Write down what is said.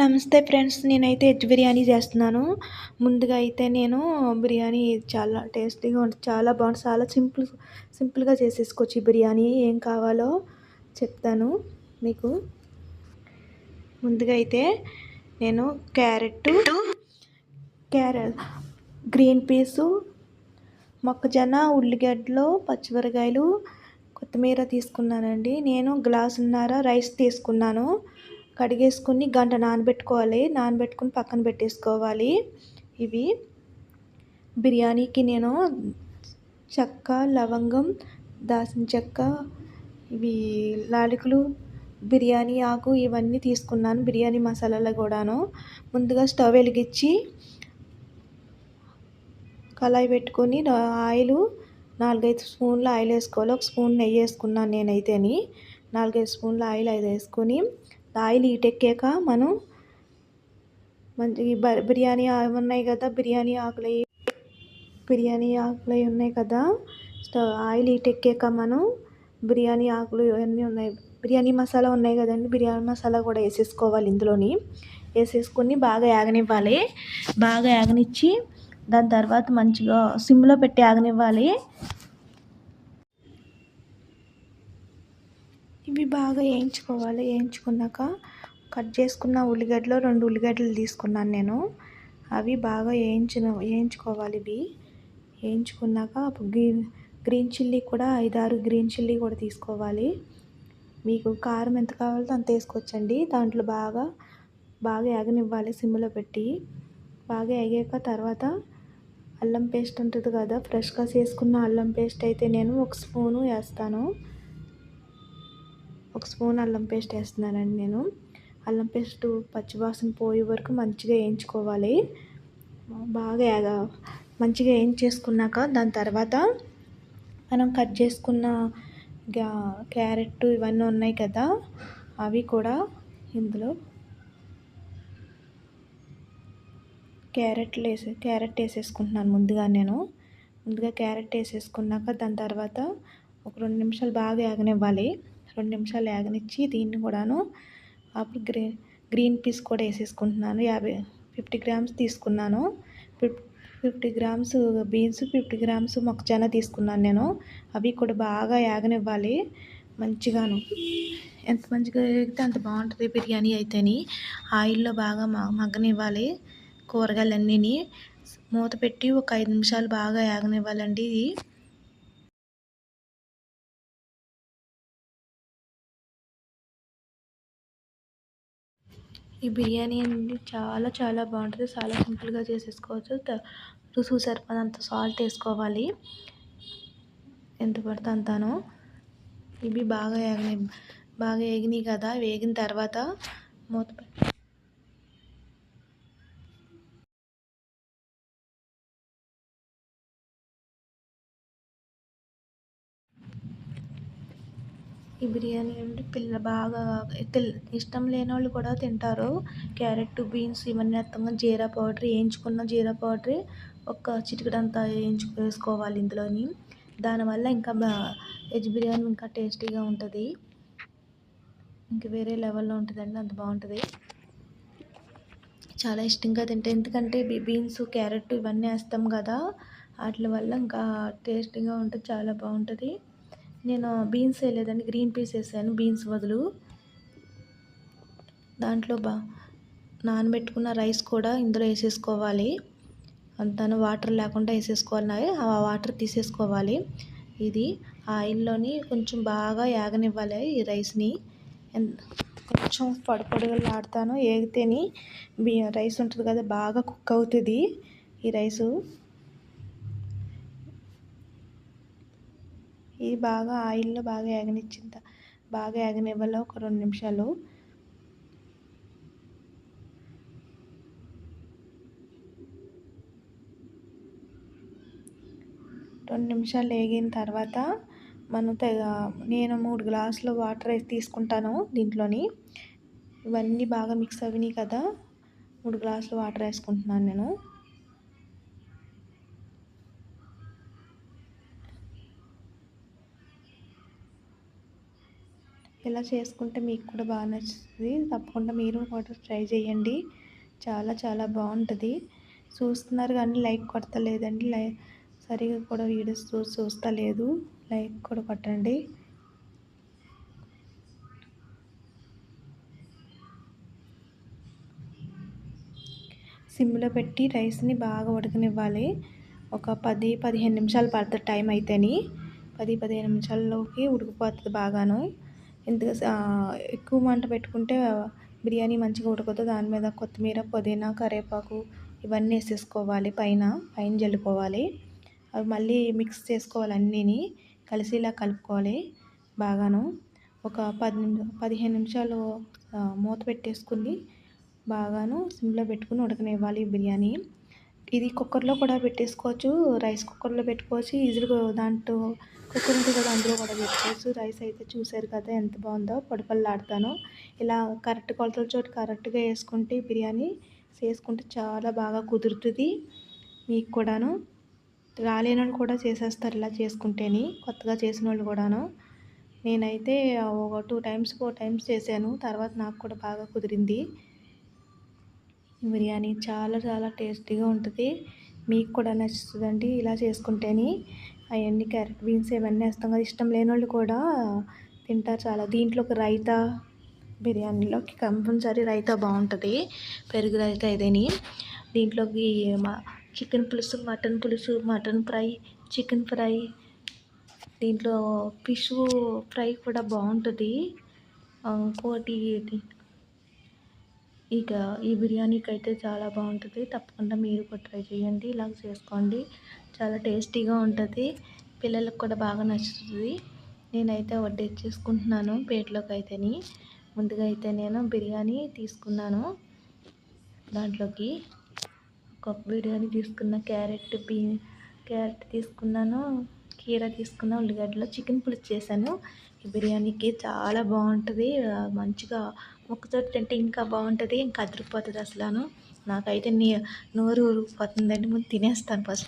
నమస్తే ఫ్రెండ్స్ నేనైతే వెజ్ బిర్యానీ చేస్తున్నాను. ముందుగా అయితే నేను బిర్యానీ చాలా టేస్టీగా ఉంటుంది చాలా బాగుంటుంది చాలా సింపుల్ సింపుల్గా చేసేసుకోవచ్చు ఈ బిర్యానీ. ఏం కావాలో చెప్తాను మీకు. ముందుగా అయితే నేను క్యారెట్ క్యారెట్ గ్రీన్ పీసు మొక్కజొన్న ఉల్లిగడ్డలు పచ్చిమిరకాయలు కొత్తిమీర తీసుకున్నానండి. నేను గ్లాసున్నర రైస్ తీసుకున్నాను. కడిగేసుకుని గంట నానబెట్టుకోవాలి. నానబెట్టుకుని పక్కన పెట్టేసుకోవాలి. ఇవి బిర్యానీకి నేను చెక్క లవంగం దాసిన చెక్క ఇవి లాలికలు బిర్యానీ ఆకు ఇవన్నీ తీసుకున్నాను బిర్యానీ మసాలాలు కూడాను. ముందుగా స్టవ్ వెలిగించి కళాయి పెట్టుకొని ఆయిల్ నాలుగైదు స్పూన్లు ఆయిల్ వేసుకోవాలి ఒక స్పూన్ నెయ్యి వేసుకున్నాను నేనైతేని. నాలుగైదు స్పూన్ల ఆయిల్ ఐదు వేసుకొని ఆయిల్ హీటెక్కాక మనం మంచి బిర్యానీ ఉన్నాయి కదా బిర్యానీ ఆకులు బిర్యానీ ఆకులు ఉన్నాయి కదా స్టవ్ ఆయిల్ హీటెక్కాక మనం బిర్యానీ ఆకులు ఇవన్నీ ఉన్నాయి. బిర్యానీ మసాలా ఉన్నాయి కదండి బిర్యానీ మసాలా కూడా వేసేసుకోవాలి ఇందులోని. వేసేసుకొని బాగా యాగనివ్వాలి. బాగా యాగనిచ్చి దాని తర్వాత మంచిగా సిమ్లో పెట్టి ఆగనివ్వాలి ఇవి బాగా వేయించుకోవాలి. వేయించుకున్నాక కట్ చేసుకున్న ఉల్లిగడ్డలు రెండు ఉల్లిగడ్డలు తీసుకున్నాను నేను. అవి బాగా వేయించిన వేయించుకోవాలి ఇవి. వేయించుకున్నాక గ్రీన్ గ్రీన్ చిల్లీ కూడా ఐదారు గ్రీన్ చిల్లీ కూడా తీసుకోవాలి. మీకు కారం ఎంత కావాలో అంత వేసుకోవచ్చండి. దాంట్లో బాగా బాగా ఎగనివ్వాలి సిమ్లో పెట్టి. బాగా ఎగాక తర్వాత అల్లం పేస్ట్ ఉంటుంది కదా ఫ్రెష్గా చేసుకున్న అల్లం పేస్ట్ అయితే నేను ఒక స్పూను వేస్తాను. ఒక స్పూన్ అల్లం పేస్ట్ వేస్తున్నానండి నేను. అల్లం పేస్ట్ పచ్చివాసన పోయే వరకు మంచిగా వేయించుకోవాలి. బాగా మంచిగా వేయించేసుకున్నాక దాని తర్వాత మనం కట్ చేసుకున్న క్యారెట్ ఇవన్నీ ఉన్నాయి కదా అవి కూడా ఇందులో క్యారెట్లు వేసే క్యారెట్ వేసేసుకుంటున్నాను ముందుగా నేను. ముందుగా క్యారెట్ వేసేసుకున్నాక దాని తర్వాత ఒక రెండు నిమిషాలు బాగా ఆగనివ్వాలి రెండు నిమిషాలు వేగనిచ్చి దీన్ని కూడాను అప్పుడు గ్రీన్ గ్రీన్ పీస్ కూడా వేసేసుకుంటున్నాను. యాభై ఫిఫ్టీ గ్రామ్స్ తీసుకున్నాను. ఫిఫ్ fifty grams beans fifty grams మొక్కజొన్న తీసుకున్నాను నేను. అవి కూడా బాగా యాగనివ్వాలి మంచిగాను. ఎంత మంచిగా వేగితే అంత బాగుంటుంది బిర్యానీ అయితేని. ఆయిల్లో బాగా మగ్గనివ్వాలి కూరగాయలన్నీ మూత పెట్టి ఒక ఐదు నిమిషాలు బాగా యాగనివ్వాలండి ఇది. ఈ బిర్యానీ అనేది చాలా చాలా బాగుంటుంది. చాలా సింపుల్గా చేసేసుకోవచ్చు. రుసు సరిపడంత సాల్ట్ వేసుకోవాలి. ఎంత పడితే అంతాను. ఇవి బాగా వేగినాయి బాగా వేగినాయి కదా. వేగిన తర్వాత మూత ఈ బిర్యానీ అంటే పిల్ల బాగా ఇష్టం లేని వాళ్ళు కూడా తింటారు. క్యారెట్ బీన్స్ ఇవన్నీ అత్తంగా జీరా పౌడర్ వేయించుకున్న జీరా పౌడర్ ఒక చిటికడంతా వేయించు వేసుకోవాలి ఇందులోని. దానివల్ల ఇంకా వెజ్ బిర్యానీ ఇంకా టేస్టీగా ఉంటుంది. ఇంకా వేరే లెవెల్లో ఉంటుందండి అంత బాగుంటుంది. చాలా ఇష్టంగా తింటే ఎందుకంటే బీన్స్ క్యారెట్ ఇవన్నీ వేస్తాం కదా వాటి వల్ల ఇంకా టేస్టీగా ఉంటుంది చాలా బాగుంటుంది. నేను బీన్స్ వేయలేదండి గ్రీన్ పీస్ వేసాను బీన్స్ బదులు. దాంట్లో బా నానబెట్టుకున్న రైస్ కూడా ఇందులో వేసేసుకోవాలి. అంతాను వాటర్ లేకుండా వేసేసుకోవాలి ఆ వాటర్ తీసేసుకోవాలి. ఇది ఆయిల్లోని కొంచెం బాగా యాగనివ్వాలి ఈ రైస్ని. కొంచెం పొడి ఆడతాను ఏగితేని బి రైస్ ఉంటుంది కదా బాగా కుక్ అవుతుంది ఈ రైసు. ఇది బాగా ఆయిల్లో బాగా ఏగనిచ్చిన బాగా ఏగనివ్వాలి ఒక రెండు నిమిషాలు. రెండు నిమిషాలు వేగిన తర్వాత మనం నేను మూడు గ్లాసులు వాటర్ అయితే తీసుకుంటాను దీంట్లోని. ఇవన్నీ బాగా మిక్స్ అవినాయి కదా మూడు గ్లాసులు వాటర్ వేసుకుంటున్నాను నేను. ఇలా చేసుకుంటే మీకు కూడా బాగా నచ్చుతుంది. తప్పకుండా మీరు కూడా ట్రై చేయండి. చాలా చాలా బాగుంటుంది. చూస్తున్నారు కానీ లైక్ కొడతలేదండి. లై సరిగా కూడా వీడియోస్ చూ చూస్తా లేదు లైక్ కూడా కొట్టండి. సిమ్లో పెట్టి రైస్ని బాగా ఉడకనివ్వాలి. ఒక పది పదిహేను నిమిషాలు పడుతుంది టైం అయితేని. పది పదిహేను నిమిషాల్లోకి ఉడికిపోతుంది బాగాను. ఎందుకు ఎక్కువ మంట పెట్టుకుంటే బిర్యానీ మంచిగా ఉడకదు. దాని మీద కొత్తిమీర పుదీనా కరివేపాకు ఇవన్నీ వేసేసుకోవాలి పైన పైన జల్లుకోవాలి. అవి మళ్ళీ మిక్స్ చేసుకోవాలి అన్నీని కలిసిలా కలుపుకోవాలి బాగాను. ఒక పది పదిహేను నిమిషాలు మూత పెట్టేసుకుని బాగాను సిమ్లో పెట్టుకుని ఉడకనివ్వాలి బిర్యానీ. ఇది కుక్కర్లో కూడా పెట్టేసుకోవచ్చు రైస్ కుక్కర్లో పెట్టుకోవచ్చు ఈజీగా దాంట్లో కుక్కర్ ఉంటుంది కదా అందులో కూడా పెట్టుకోవచ్చు. రైస్ అయితే చూసారు కదా ఎంత బాగుందో పొడిపల్లాడుతాను. ఇలా కరెక్ట్ కొలతల చోటు కరెక్ట్గా వేసుకుంటే బిర్యానీ చేసుకుంటే చాలా బాగా కుదురుతుంది. మీకు కూడాను రాలేని వాళ్ళు కూడా చేసేస్తారు ఇలా చేసుకుంటేని కొత్తగా చేసిన వాళ్ళు కూడాను. నేనైతే ఒక టూ టైమ్స్ ఫోర్ టైమ్స్ చేశాను తర్వాత నాకు కూడా బాగా కుదిరింది. బిర్యానీ చాలా చాలా టేస్టీగా ఉంటుంది. మీకు కూడా నచ్చుతుందండి ఇలా చేసుకుంటేనే. అవన్నీ క్యారెట్ బీన్స్ ఇవన్నీ వేస్తాం కదా ఇష్టం లేని వాళ్ళు కూడా తింటారు చాలా. దీంట్లోకి రైతా బిర్యానీలోకి కంపల్సరీ రైతా బాగుంటుంది పెరుగు రైతా ఇదేని. దీంట్లోకి మా చికెన్ పులుసు మటన్ పులుసు మటన్ ఫ్రై చికెన్ ఫ్రై దీంట్లో ఫిష్ ఫ్రై కూడా బాగుంటుంది. ఇంకోటి ఇక ఈ బిర్యానీకి అయితే చాలా బాగుంటుంది. తప్పకుండా మీరు కూడా ట్రై చేయండి. ఇలాగ చేసుకోండి. చాలా టేస్టీగా ఉంటుంది. పిల్లలకు కూడా బాగా నచ్చుతుంది. నేనైతే వడ్డించేసుకుంటున్నాను ప్లేట్లోకి అయితేని ముందుగా అయితే నేను బిర్యానీ తీసుకున్నాను దాంట్లోకి. ఒక బిర్యానీ తీసుకున్న క్యారెట్ బీ క్యారెట్ తీసుకున్నాను. కీర తీసుకున్న ఉల్లిగడ్డలో చికెన్ పులుసు చేశాను. ఈ బిర్యానీకి చాలా బాగుంటుంది. మంచిగా ముక్కతో తింటే ఇంకా బాగుంటుంది ఇంకా అదిరిపోతుంది అసలు నాకైతే నీ నోరు ఊరిపోతుందండి ముందు తినేస్తాను ఫస్ట్.